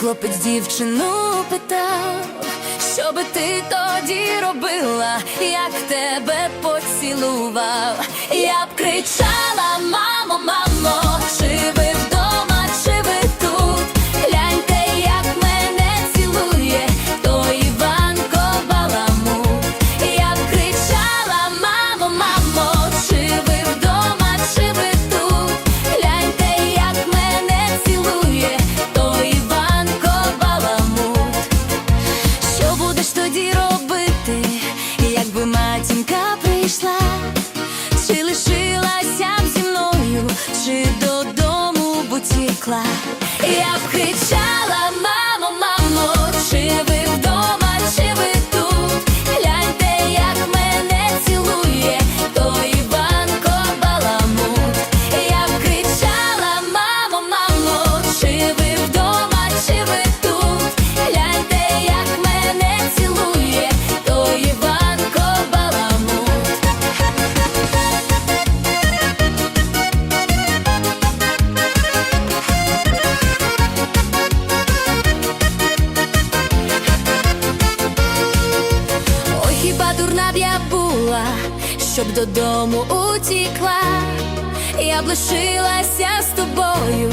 Хлопець дівчину питав, що би ти тоді робила, як тебе поцілував, я б кричав. пішла, чи лишилася б зі мною, чи додому б утікла, я б кричала. я була, щоб додому утікла, я б лишилася з тобою.